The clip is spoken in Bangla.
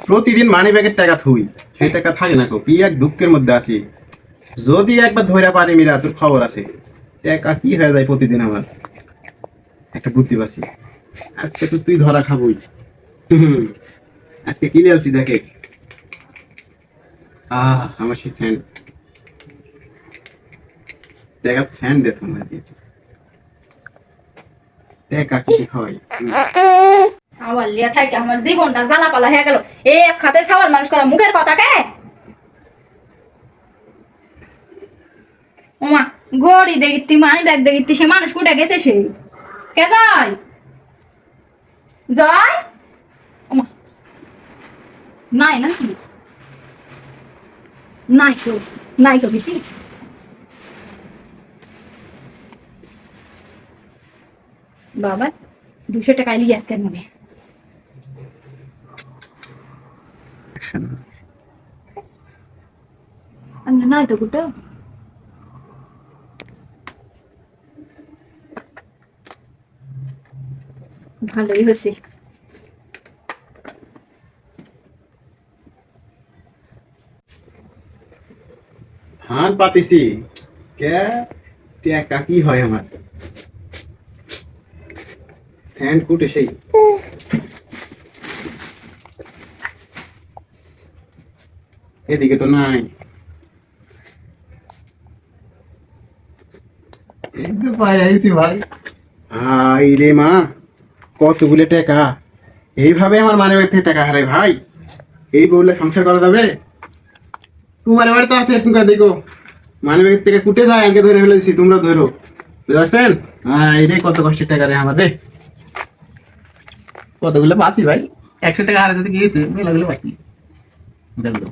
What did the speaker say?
প্রতিদিন মানি ব্যাগের টাকা থুই, সেই টাকা থাকে না কি এক দুঃখের মধ্যে আছি। যদি একবার ধরে পারি মিরা, তোর খবর আছে। টাকা কি হয়ে যায় প্রতিদিন আমার? একটা বুদ্ধি পাচ্ছি। আজকে তো তুই ধরা খাবই। আজকে কি নিয়ে আসছি দেখে। আহ, আমার সেই স্যান্ড টাকা স্যান্ড দে তোমার দিয়ে। টাকা কি হয় সাওয়াল লিয়া থাকে আমার জীবনটা জ্বালাপালা হয়ে গেল। এ খাতে সাওয়াল মানুষ করা মুখের কথা কে? ওমা গড়ি দেখিতি মানি ব্যাগ দেখিতি সে মানুষ কুটে গেছে সে। কে যায়? যায়? ওমা, নাই না নাই তো নাই তো বিটি বাবা, দুশো টাকা লিয়ে আসতেন মনে আমি নাই তো গুটো ভালোই হয়েছে ধান পাতিছি কে টাকা কি হয় আমার স্যান্ড কুটে সেই এদিকে তো নাই। ভাই। হাই রে মা কতগুলো টাকা? এইভাবে আমার মানে থেকে টাকা হারাই ভাই? এই বললে সংসার করা যাবে? তোমার এবারে তো আছে তুমি করে দেখো। মানে থেকে কুটে যায় আজকে ধরে তোমরা ধরো। বুঝতে পারছেন? হ্যাঁ এটাই কত কষ্টের টাকা রে আমাদের কতগুলো পাচ্ছি ভাই? একশো টাকা সাথে গিয়েছে মেলাগুলো পাচ্ছি দেখো